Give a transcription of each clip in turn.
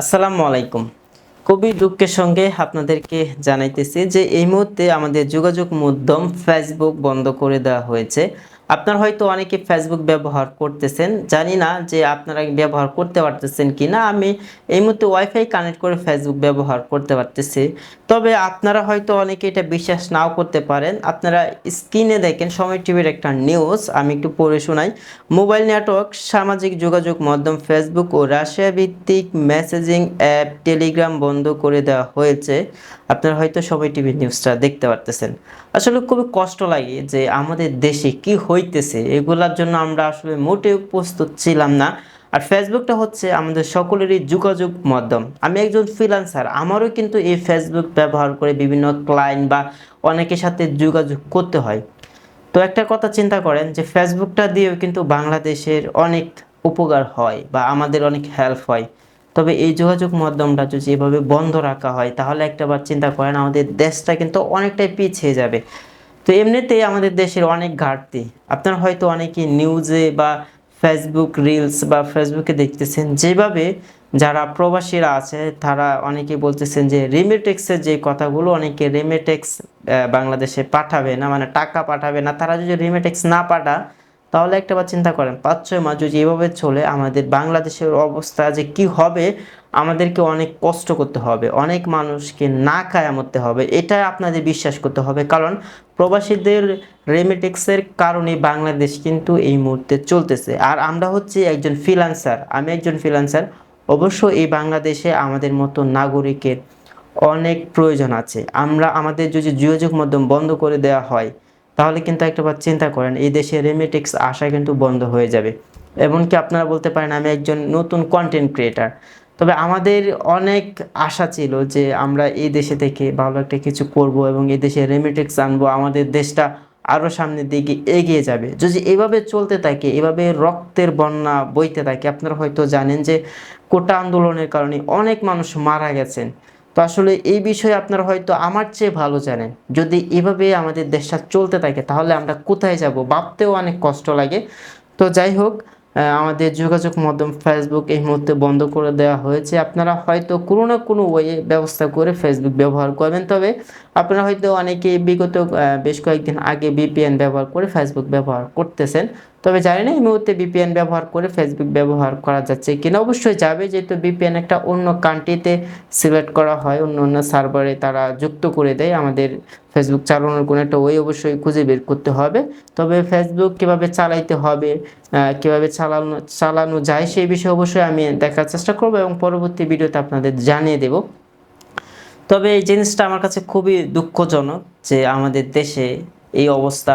আসসালামু আলাইকুম। খুবই দুঃখের সঙ্গে আপনাদেরকে জানাইতেছি যে এই মুহূর্তে আমাদের যোগাযোগ মাধ্যম ফেসবুক বন্ধ করে দেওয়া হয়েছে। আপনারা হয়তো অনেকে ফেসবুক ব্যবহার করতেছেন। জানি না যে আপনারা ব্যবহার করতে পারতেছেন কি না আমি এই মুহূর্তে ওয়াইফাই কানেক্ট করে ফেসবুক ব্যবহার করতে পারতেছি। তবে আপনারা হয়তো অনেকে এটা বিশ্বাস নাও করতে পারেন। আপনারা স্ক্রিনে দেখেন সময় টিভির একটা নিউজ আমি একটু পড়ে শোনাই। মোবাইল নেটওয়ার্ক সামাজিক যোগাযোগ মাধ্যম ফেসবুক ও রাশিয়া ভিত্তিক মেসেজিং অ্যাপ টেলিগ্রাম বন্ধ করে দেওয়া হয়েছে। আপনারা হয়তো সময় টিভির নিউজটা দেখতে পারতেছেন। আসলে খুবই কষ্ট লাগে যে আমাদের দেশে কি হইতেছে। এগুলার জন্য আমরা আসলে মোটেও প্রস্তুত ছিলাম না। আর ফেসবুকটা হচ্ছে আমাদের সকলেরই যোগাযোগ মাধ্যম। আমি একজন ফ্রিল্যান্সার আমারও কিন্তু এই ফেসবুক ব্যবহার করে বিভিন্ন ক্লায়েন্ট বা অনেকের সাথে যোগাযোগ করতে হয়। তো একটা কথা চিন্তা করেন যে ফেসবুকটা দিয়েও কিন্তু বাংলাদেশের অনেক উপকার হয় বা আমাদের অনেক হেল্প হয়। তবে এই যোগাযোগ মাধ্যমটা যদি এভাবে বন্ধ রাখা হয়, তাহলে একটাবার চিন্তা করেন আমাদের দেশটা কিন্তু অনেকটাই পিছিয়ে যাবে। তো এমনিতেই আমাদের দেশের অনেক ঘাটতি। আপনারা হয়তো অনেকে নিউজে বা ফেসবুক রিলস বা ফেসবুকে দেখতেছেন, যেভাবে যারা প্রবাসীরা আছে, তারা অনেকে বলতেছেন যে রেমিটেক্সের যে কথাগুলো অনেকে রেমিটেক্স বাংলাদেশে পাঠাবে না মানে টাকা পাঠাবে না, তারা যদি রেমিটেক্স না পাঠা তাহলে একটা বার চিন্তা করেন, পাঁচ, ছয় মাস যদি এভাবে চলে আমাদের বাংলাদেশের অবস্থা যে কি হবে, আমাদেরকে অনেক কষ্ট করতে হবে, অনেক মানুষকে না খায়া মরতে হবে এটা আপনাদের বিশ্বাস করতে হবে। কারণ প্রবাসীদের রেমিটেক্সের কারণে বাংলাদেশ কিন্তু এই মুহূর্তে চলতেছে। আর আমরা হচ্ছে একজন ফ্রিল্যান্সার আমি একজন ফ্রিল্যান্সার অবশ্য এই বাংলাদেশে আমাদের মতো নাগরিকের অনেক প্রয়োজন আছে। আমরা, আমাদের যদি যোগাযোগ মাধ্যম বন্ধ করে দেওয়া হয় তাহলে কিন্তু একটাবার চিন্তা করেন, এই দেশে রেমিটেক্স আসা কিন্তু বন্ধ হয়ে যাবে। এমনকি আপনারা বলতে পারেন, আমি একজন নতুন কন্টেন্ট ক্রিয়েটার তবে আমাদের অনেক আশা ছিল যে আমরা এই দেশে থেকে ভালো একটা কিছু করব এবং এই দেশে রেমিটেক্স আনব, আমাদের দেশটা আরও সামনের দিকে এগিয়ে যাবে। যদি এভাবে চলতে থাকে, এভাবে রক্তের বন্যা বইতে থাকে, আপনারা হয়তো জানেন যে কোটা আন্দোলনের কারণে অনেক মানুষ মারা গেছেন। তো আসলে এই বিষয়ে আপনারা হয়তো আমার চেয়ে ভালো জানেন। যদি এভাবে আমাদের দেশটা চলতে থাকে, তাহলে আমরা কোথায় যাব? ভাবতেও অনেক কষ্ট লাগে। তো যাই হোক আমাদের যোগাযোগ মাধ্যম ফেসবুক এই মুহূর্তে বন্ধ করে দেওয়া হয়েছে। আপনারা হয়তো কোনো না কোনো ওয়ে ব্যবস্থা করে ফেসবুক ব্যবহার করবেন। তবে আপনারা হয়তো অনেকে বিগত বেশ কয়েকদিন আগে বিপিএন ব্যবহার করে ফেসবুক ব্যবহার করতেছেন। তবে জানি না এই মুহূর্তে বিপিএন ব্যবহার করে ফেসবুক ব্যবহার করা যাচ্ছে কিনা। অবশ্যই যাবে, যেহেতু বিপিএন একটা অন্য কান্ট্রিতে সিলেক্ট করা হয়, অন্য অন্য সার্ভারে তারা যুক্ত করে দেয়। আমাদের ফেসবুক চালানোর কোনো একটা ওয়ে অবশ্যই খুঁজে বের করতে হবে। তবে ফেসবুক কীভাবে চালাইতে হবে কীভাবে চালানো চালানো যায় সেই বিষয়ে অবশ্যই আমি দেখার চেষ্টা করব এবং পরবর্তী ভিডিওতে আপনাদের জানিয়ে দেব। তবে এই জিনিসটা আমার কাছে খুবই দুঃখজনক যে আমাদের দেশে এই অবস্থা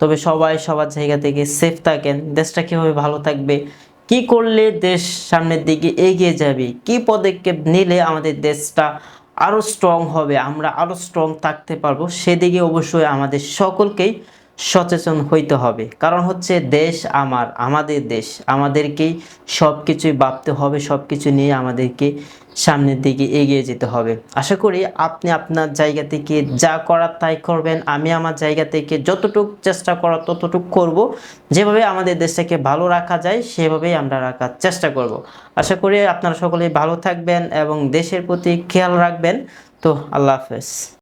তবে সবাই সবার জায়গা থেকে সেফ থাকেন। দেশটা কীভাবে ভালো থাকবে? কি করলে দেশ সামনের দিকে এগিয়ে যাবে? কি পদক্ষেপ নিলে আমাদের দেশটা আরও স্ট্রং হবে? আমরা আরও স্ট্রং থাকতে পারব? সেদিকে অবশ্যই আমাদের সকলকেই সচেতন হইতে হবে। কারণ হচ্ছে দেশ আমার, আমাদের দেশ। আমাদেরকেই সব কিছুই ভাবতে হবে সব কিছু নিয়ে আমাদেরকে সামনের দিকে এগিয়ে যেতে হবে। আশা করি আপনি আপনার জায়গা থেকে যা করার তাই করবেন। আমি আমার জায়গা থেকে যতটুকু চেষ্টা করার, ততটুকু করব। যেভাবে আমাদের দেশটাকে ভালো রাখা যায়, সেভাবেই আমরা রাখার চেষ্টা করব। আশা করি আপনারা সকলেই ভালো থাকবেন এবং দেশের প্রতি খেয়াল রাখবেন। তো আল্লাহ হাফেজ।